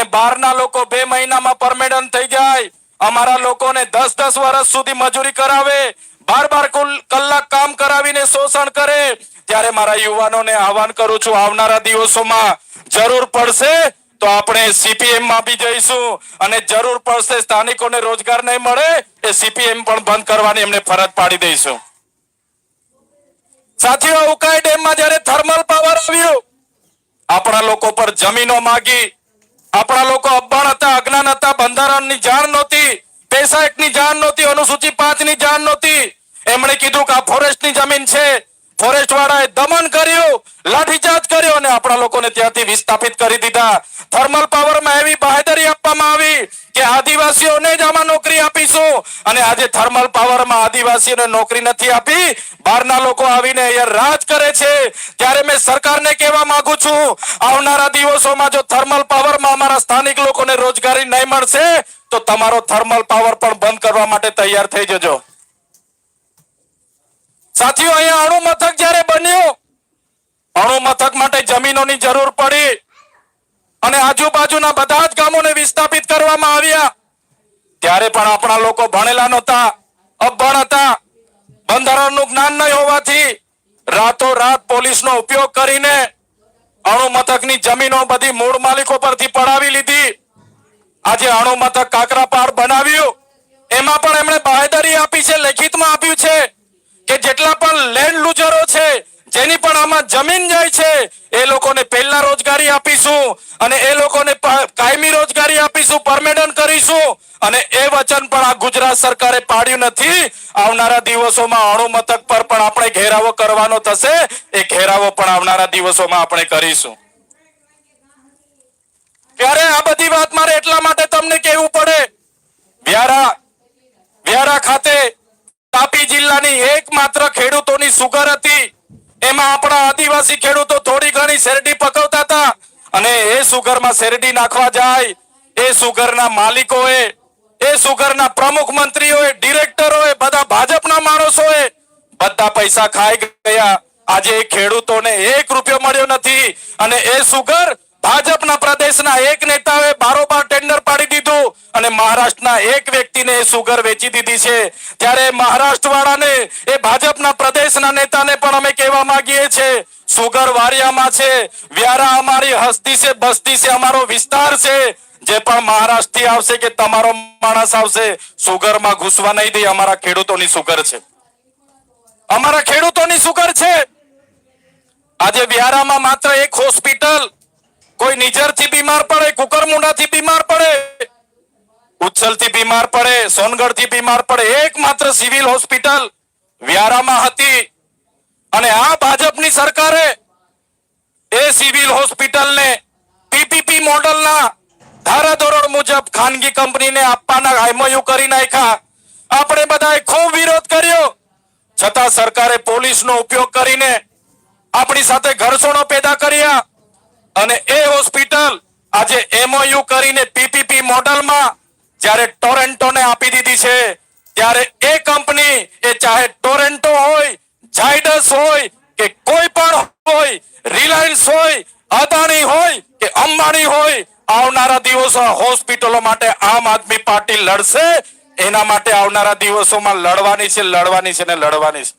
અને બહારના લોકો બે મહિનામાં પરમેડન થઈ જાય. અમારા લોકોને દસ દસ વર્ષ સુધી મજૂરી કરાવે. બાર બાર કલાક કામ કરાવીને શોષણ કરે. ત્યારે મારા યુવાનોને આહવાન કરું છું આવનારા દિવસોમાં જરૂર પડશે તો આપણે સીપીએમમાં બી જઈશું. અને જરૂર પડશે સ્થાનિકોને રોજગાર નહીં મળે એ સીપીએમ પણ બંધ કરવાની એમને ફરજ પાડી દઈશું. સાથીઓ, ઉકાઈ ડેમમાં જયારે થર્મલ પાવર આવ્યું, આપણા લોકો પર જમીનો માગી આપણા લોકો અભણ હતા, અજ્ઞાન હતા, બંધારણની જાણ નહોતી પૈસા એકની જાણ નહોતી અનુસૂચિ પાંચની જાણ નહોતી. એમણે કીધું કે આ ફોરેસ્ટની જમીન છે. ફોરેસ્ટ વાળાએ દમન કર્યું, લાઠીચાર્જ કર્યો અને આપણા લોકોને ત્યાંથી વિસ્થાપિત કરી દીધા. થર્મલ પાવરમાં એવી બહાદરી આપવામાં આવી કે આદિવાસીઓને જ આમાં નોકરી આપીશું. અને આજે થર્મલ પાવરમાં આદિવાસીઓને નોકરી નથી આપી. બહારના લોકો આવીને અહીંયા રાજ કરે છે. ત્યારે મેં સરકારને કહેવા માંગુ છું, આવનારા દિવસોમાં જો થર્મલ પાવરમાં સ્થાનિક લોકોને રોજગારી નહીં મળશે, તો તમારો થર્મલ પાવર પણ બંધ કરવા માટે તૈયાર થઈ જજો. સાથીઓ, અહીંયા અણુ મથક જયારે બન્યું, અણુ મથક માટે જમીનોની જરૂર પડી અને આજુબાજુના બધા જ ગામોને વિસ્થાપિત કરવામાં આવ્યા. ત્યારે પણ આપણા લોકો ભણેલા નહોતા, અભણ હતા. બંધારણનું જ્ઞાન નહીં હોવાથી રાતો રાત પોલીસનો ઉપયોગ કરીને અણુ મથકની જમીનો બધી મૂળ માલિકો પરથી પડાવી લીધી. આજે અણુ મથક કાકરાપાડ બનાવ્યું. એમાં પણ એમણે બાહેદારી આપી છે, લેખિતમાં આપ્યું છે કે જેટલા પણ લેન્ડ લુઝરો છે જેની પણ આમાં જમીન જાય છે. એ લોકોને પહેલા રોજગારી આપીશું અને એ લોકોને કાયમી રોજગારી આપીશું, પરમેડન કરીશું. અને એ વચન પણ આ ગુજરાત સરકારે પાડ્યું નથી. આવનારા દિવસોમાં અણુ મથક પર પણ આપણે ઘેરાવો કરવાનો થશે. એ ઘેરાવો પણ આવનારા દિવસોમાં આપણે કરીશું. ત્યારે આ બધી વાત મારે એટલા માટે તમને કહેવું પડે. વ્યારા વ્યારા ખાતે તાપી જિલ્લાની એકમાત્ર ખેડૂતોની સુગર હતી. એમાં આપણા આદિવાસી ખેડૂતો થોડી ઘણી શેરડી પકવતા હતા. અને એ સુગરમાં શેરડી નાખવા જાય. એ સુગરના માલિકોએ, એ સુગરના પ્રમુખ મંત્રીઓએ, ડિરેક્ટરોએ, બધા ભાજપના માણસોએ બધા પૈસા ખાઈ ગયા. આજે ખેડૂતોને એક રૂપિયો મળ્યો નથી. અને એ સુગર ભાજપના પ્રદેશના એક નેતાએ બારોબાર ટેન્ડર પાડી દીધું અને મહારાષ્ટ્રના એક વ્યક્તિને સુગર વેચી દીધી છે. ત્યારે મહારાષ્ટ્ર વાળાને એ ભાજપના પ્રદેશના નેતાને પણ અમે કહેવા માંગીએ છીએ સુગર વારિયામાં છે, વ્યારા અમારી હસ્તી છે, બસ્તી છે, અમારો વિસ્તાર છે. જે પણ મહારાષ્ટ્રથી આવશે કે તમારો માણસ આવશે સુગરમાં ઘૂસવા નહીં દે, અમારા ખેડૂતોની સુગર છે. અમારા ખેડૂતોની સુગર છે. આજે વ્યારામાં માત્ર એક હોસ્પિટલ કોઈ નિજરથી બીમાર પડે, કુકરમુંડાથી બીમાર પડે, ઉચ્છલથી બીમાર પડે, સોનગઢથી બીમાર પડે, એકમાત્ર સિવિલ હોસ્પિટલ વ્યારામાં હતી. અને આ ભાજપની સરકારે એ સિવિલ હોસ્પિટલને પીપીપી મોડલના ધારાધોરણ મુજબ ખાનગી કંપનીને આપવાના એમઓયુ કરી નાખ્યા. આપણે બધાએ ખૂબ વિરોધ કર્યો. છતાં સરકારે પોલીસનો ઉપયોગ કરીને આપણી સાથે ઘર્ષણો પેદા કર્યા. અને એ હોસ્પિટલ આજે એમઓયુ કરીને પીપીપી મોડલમાં જ્યારે ટોરેન્ટોને આપી દીધી છે, ત્યારે એ કંપની એ ચાહે ટોરેન્ટો હોય, ઝાયડસ હોય કે કોઈ પણ હોય, રિલાયન્સ હોય, અદાણી હોય કે અંબાણી હોય, આવનારા દિવસો હોસ્પિટલો માટે આમ આદમી પાર્ટી લડશે. એના માટે આવનારા દિવસોમાં લડવાની છે લડવાની છે ને લડવાની છે.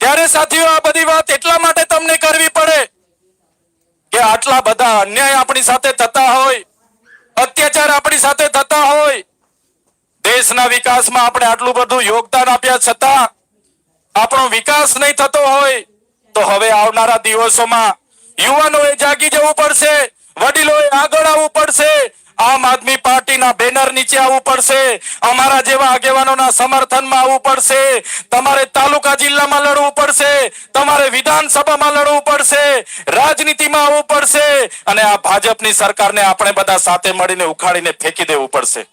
ત્યારે સાથીઓ, આ બધી વાત એટલા માટે તમને કરવી પડે કે આટલા બધા અન્યાય આપણી સાથે થતા હોય, અત્યાચાર આપણી સાથે થતા હોય, દેશના વિકાસમાં આપણે આટલું બધું યોગદાન આપ્યા છતાં આપણો વિકાસ નહીં થતો હોય, તો હવે આવનારા દિવસોમાં યુવાનોએ જાગી જવું પડશે, વડીલોએ આગળ આવવું પડશે આમ આદમી પાર્ટીના બેનર નીચે આવવું પડશે. અમારા જેવા આગેવાનોના સમર્થનમાં આવવું પડશે. તમારે તાલુકા જિલ્લામાં લડવું પડશે. તમારે વિધાનસભામાં લડવું પડશે. રાજનીતિમાં આવવું પડશે. અને આ ભાજપની સરકારને આપણે બધા સાથે મળીને ઉખાડીને ફેંકી દેવું પડશે.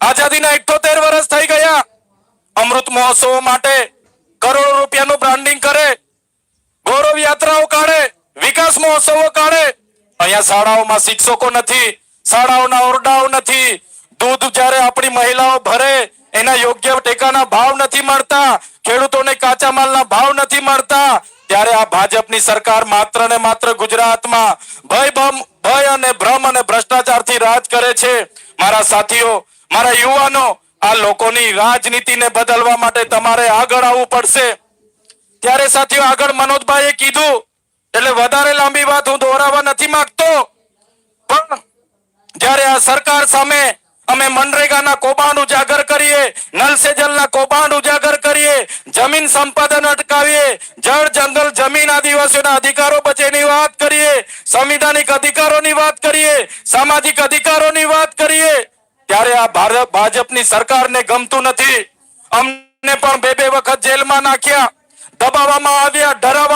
આઝાદીના ઇઠોતેર વર્ષ થઈ ગયા. અમૃત મહોત્સવ માટે કરોડો રૂપિયાનું બ્રાન્ડિંગ કરે. ગૌરવ યાત્રાઓ કાઢે. વિકાસ મહોત્સવો કાઢે. અહીંયા શાળાઓમાં શિક્ષકો નથી, શાળાઓના ઓરડાઓ નથી. દૂધ જ્યારે આપણી મહિલાઓ ભરે, એના યોગ્ય ટેકાના ભાવ નથી મળતા, ખેડૂતોને કાચા માલના ભાવ નથી મળતા. ત્યારે આ ભાજપની સરકાર માત્ર ને માત્ર ગુજરાતમાં ભય ભય અને ભ્રમ અને ભ્રષ્ટાચારથી રાજ કરે છે. મારા સાથીઓ, મારા યુવાનો, આ લોકોની રાજનીતિને બદલવા માટે તમારે આગળ આવવું પડશે. ત્યારે સાથીઓ, આગળ મનોજભાઈએ કીધું એટલે વધારે લાંબી વાત હું દોહરાવા નથી માંગતો, પણ જ્યારે આ સરકાર સામે અમે મનરેગાના કૌભાંડ ઉજાગર કરીએ, નલ સે જલના કૌભાંડ ઉજાગર કરીએ, જમીન સંપાદન અટકાવીએ, જળ, જંગલ, જમીન આદિવાસીઓના અધિકારો બચેની વાત કરીએ, સંવિધાનિક અધિકારોની વાત કરીએ, સામાજિક અધિકારોની વાત કરીએ, ત્યારે આ ભારત ભાજપની સરકારને ગમતું નથી. અમને પણ બે બે વખત જેલમાં નાખ્યા, દબાવવામાં આવ્યા, ડરાવવામાં આવ્યા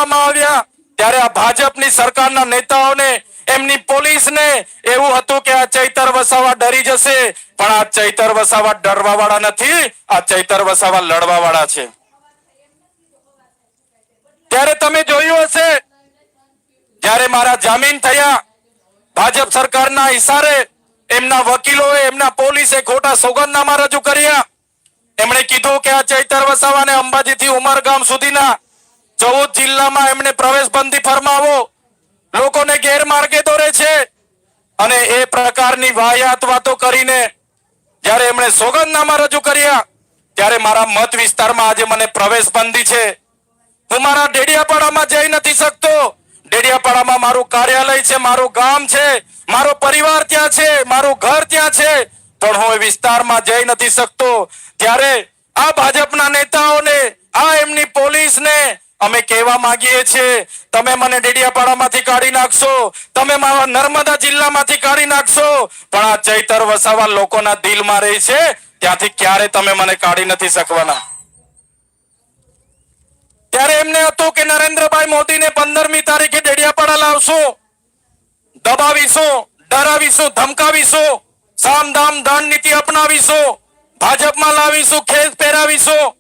ત્યારે આ ભાજપની સરકારના નેતાઓને, એમની પોલીસને એવું હતું કે આ ચૈતર વસાવા ડરી જશે. પણ આ ચૈતર વસાવા ડરવા વાળા નથી, આ ચૈતર વસાવા લડવા વાળા છે. ત્યારે તમે જોયું હશે, જ્યારે મારા જામીન થયા, ભાજપ સરકારના ઇશારે એમના વકીલોએ એમના પોલીસે ખોટા સોગંદનામા રજૂ કર્યા. એમણે કીધું કે આ ચૈતર વસાવાને અંબાજીથી ઉમરગામ સુધીના ચૌદ જિલ્લામાં એમણે પ્રવેશબંધી ફરમાવો. લોકોને ગેરમાર્ગે દોરે છે. અને એ પ્રકારની વાયાત વાતો કરીને જ્યારે એમણે સોગંદનામા રજૂ કર્યા, ત્યારે મારા મત વિસ્તારમાં આજે મને પ્રવેશબંધી છે. હું મારા ડેડિયાપાડામાં જઈ નથી શકતો. ડેડિયાપાડામાં મારું કાર્યાલય છે, મારું ગામ છે, મારો પરિવાર ત્યાં છે, મારું ઘર ત્યાં છે. પણ હું એ વિસ્તારમાં જઈ નથી શકતો. ત્યારે આ ભાજપના નેતાઓને, આ એમની પોલીસને અમે કહેવા માંગીએ છીએ, તમે મને ડેડિયાપાડામાંથી કાઢી નાખશો, તમે મારા નર્મદા જિલ્લામાંથી કાઢી નાખશો. પણ આ ચૈતર વસાવા લોકોના દિલમાં રહી છે, ત્યાંથી ક્યારે તમે મને કાઢી નથી શકવાના? ત્યારે એમને હતું કે નરેન્દ્રભાઈ મોદીને પંદરમી તારીખે ડેડિયાપાડા લાવશું, દબાવીશું, ડરાવીશું, ધમકાવીશું, સામધામ દંડ નીતિ અપનાવીશું, ભાજપમાં લાવીશું ખેસ પહેરાવીશું.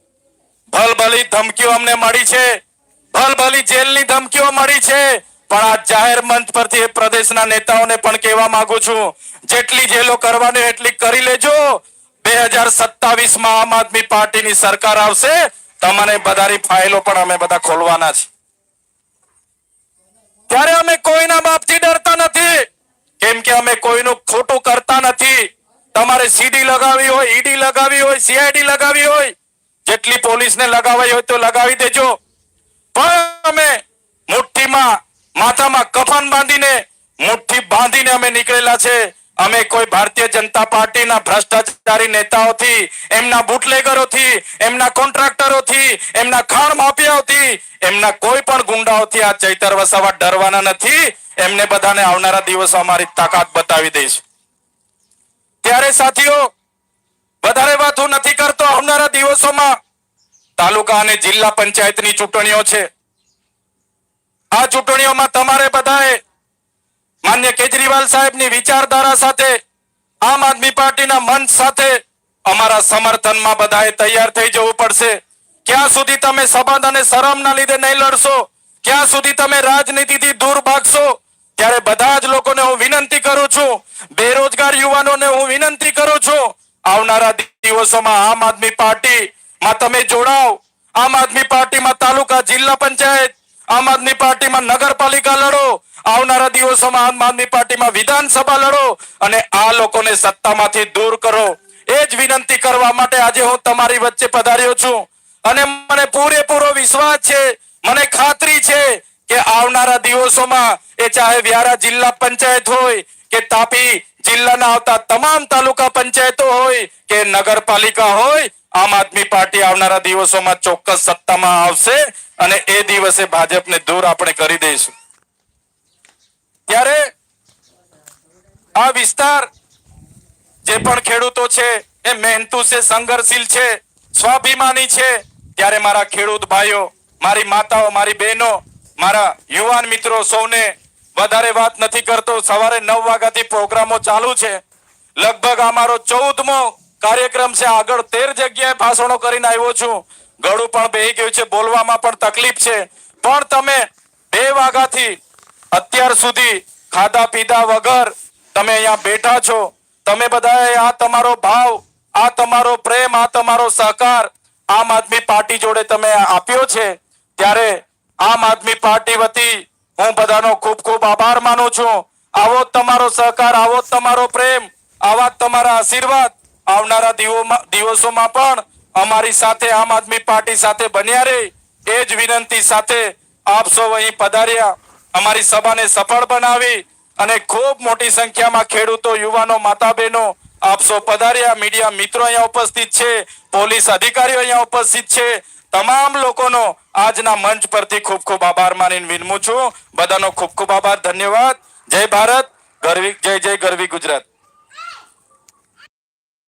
ભલભલી ધમકીઓ અમને મળી છે. ભલભલી જેલની ધમકીઓ મળી છે. પણ આ જાહેર મંચ પરથી પ્રદેશના નેતાઓને પણ કહેવા માંગુ છું, જેટલી જેલો કરવાની એટલી કરી લેજો. બે હજાર સત્તાવીસમાં આમ આદમી પાર્ટીની સરકાર આવશે, તમને બધાની ફાઇલો પણ અમે બધા ખોલવાના છે. ત્યારે અમે કોઈના બાપથી ડરતા નથી. કેમ કે અમે કોઈનું ખોટું કરતા નથી. તમારે સીડી લગાવી હોય, ઈડી લગાવી હોય, સીઆઈડી લગાવી હોય. જેટલી પોલીસને લગાવી હોય તો લગાવી દેજો. અમે મુઠ્ઠીમાં માથામાં કફન બાંધીને મુઠ્ઠી બાંધીને અમે નીકળેલા છે. અમે કોઈ ભારતીય જનતા પાર્ટીના ભ્રષ્ટાચારી નેતાઓથી, એમના બુટલેગરોથી, એમના કોન્ટ્રાક્ટરોથી, એમના ખાણ માફિયાઓથી, એમના કોઈ પણ ગુંડાઓથી આ ચૈતર વસાવા ડરવાના નથી. એમને બધાને આવનારા દિવસો અમારી તાકાત બતાવી દઈશું. ત્યારે સાથીઓ, વધારે વાત હું નથી કરતો. આવનારા દિવસોમાં તાલુકા અને જિલ્લા પંચાયતની ચૂંટણીઓ છે. આ ચૂંટણીઓમાં તમારે બધાએ માન્ય કેજરીવાલ સાહેબની વિચારધારા સાથે, આમ આદમી પાર્ટીના મંચ સાથે અમારા સમર્થનમાં બધાએ તૈયાર થઈ જવું પડશે. ક્યાં સુધી તમે સંબંધ અને શરમના લીધે નહીં લડશો, ક્યાં સુધી તમે રાજનીતિથી દૂર ભાગશો, ત્યારે બધા જ લોકોને હું વિનંતી કરું છું, બેરોજગાર યુવાનોને હું વિનંતી કરું છું, આવનારા દિવસોમાં આમ આદમી પાર્ટી માં તમે જોડાઓ. આમ આદમી પાર્ટીમાં તાલુકા જિલ્લા પંચાયત, આમ આદમી પાર્ટીમાં નગરપાલિકા લડો. આવનારા દિવસોમાં આમ આદમી પાર્ટીમાં વિધાનસભા લડો અને આ લોકોને સત્તામાંથી દૂર કરો. એ જ વિનંતી કરવા માટે આજે હું તમારી વચ્ચે પધાર્યો છું. અને મને પૂરેપૂરો વિશ્વાસ છે, મને ખાતરી છે કે આવનારા દિવસોમાં એ ચાહે વ્યારા જિલ્લા પંચાયત હોય, કે તાપી જિલ્લાના આવતા તમામ તાલુકા પંચાયતો હોય, કે નગરપાલિકા હોય આમ આદમી પાર્ટી આવનારા દિવસોમાં ચોક્કસ સત્તામાં આવશે અને એ દિવસે ભાજપને દૂર આપણે કરી દઈશું. ત્યારે આ વિસ્તાર જે પણ ખેડૂતો છે, એ મહેનતુ છે, સંઘર્ષશીલ છે, સ્વાભિમાની છે, ત્યારે મારા ખેડૂત ભાઈઓ, મારી માતાઓ, મારી બહેનો, મારા યુવાન મિત્રો સૌને વધારે વાત નથી કરતો. સવારે નવ વાગ્યાથી પ્રોગ્રામો ચાલુ છે. લગભગ અમારો ચૌદમો કાર્યક્રમ છે આગળ તેર જગ્યાએ ભાષણો કરીને આવ્યો છું. ગળું પણ બેહી ગયું છે, બોલવામાં પણ તકલીફ છે. પણ તમે બે વાગ્યાથી અત્યાર સુધી ખાધા પીધા વગર તમે અહીંયા બેઠા છો. તમે બધાએ આ તમારો ભાવ, આ તમારો પ્રેમ, આ તમારો સહકાર આમ આદમી પાર્ટી જોડે તમે આપ્યો છે. ત્યારે આમ આદમી પાર્ટી વતી હું બધાનો ખૂબ ખૂબ આભાર માનું છું. આવો તમારો સહકાર, આવો તમારો પ્રેમ, આવા તમારા આશીર્વાદ. આવનારા દિવસોમાં પણ અમારી સાથે આમ આદમી પાર્ટી સાથે બન્યા રહે એ જ વિનંતી સાથે આપ સૌ અહીં પધાર્યા. અમારી સભાને સફળ બનાવી અને ખૂબ મોટી સંખ્યામાં ખેડૂતો, યુવાનો માતા બહેનો આપ પધાર્યા. મીડિયા મિત્રો અહીંયા ઉપસ્થિત છે, પોલીસ અધિકારીઓ અહીંયા ઉપસ્થિત છે. તમામ લોકોનો આજના મંચ પરથી ખૂબ ખૂબ આભાર માનીને વિનમું છું. બધાનો ખૂબ ખૂબ આભાર. ધન્યવાદ. જય ભારત. ગરવી જય જય ગરવી ગુજરાત.